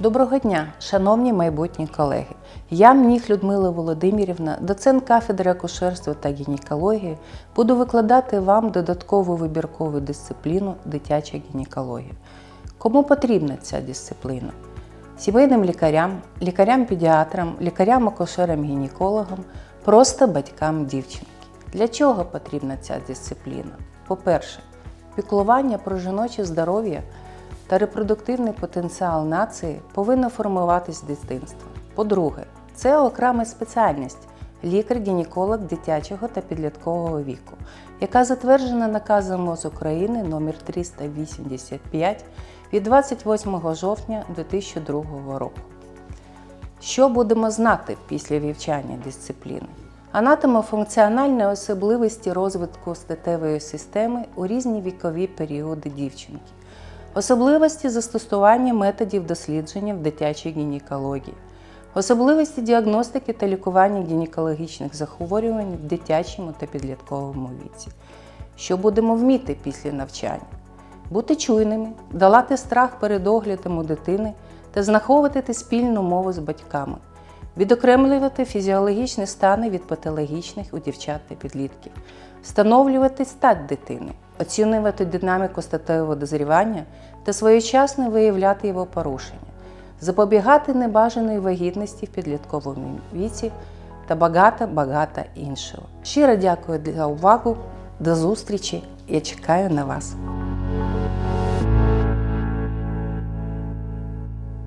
Доброго дня, шановні майбутні колеги. Я Мніх Людмила Володимирівна, доцент кафедри акушерства та гінекології, буду викладати вам додаткову вибіркову дисципліну дитяча гінекологія. Кому потрібна ця дисципліна? Сімейним лікарям, лікарям-педіатрам, лікарям-акушерам-гінекологам, просто батькам дівчинки. Для чого потрібна ця дисципліна? По-перше, піклування про жіноче здоров'я та репродуктивний потенціал нації повинно формуватись з дитинства. По-друге, це окрема спеціальність лікар-гінеколог дитячого та підліткового віку, яка затверджена наказом МОЗ України номер 385 від 28 жовтня 2002 року. Що будемо знати після вивчання дисципліни? Анатомофункціональні особливості розвитку статевої системи у різні вікові періоди дівчинки, особливості застосування методів дослідження в дитячій гінекології, особливості діагностики та лікування гінекологічних захворювань в дитячому та підлітковому віці. Що будемо вміти після навчання? Бути чуйними, долати страх перед оглядом у дитини та знаходити спільну мову з батьками, відокремлювати фізіологічні стани від патологічних у дівчат та підлітків, встановлювати стать дитини, оцінювати динаміку статевого дозрівання та своєчасно виявляти його порушення, запобігати небажаної вагітності в підлітковому віці та багато-багато іншого. Щиро дякую за увагу. До зустрічі! Я чекаю на вас.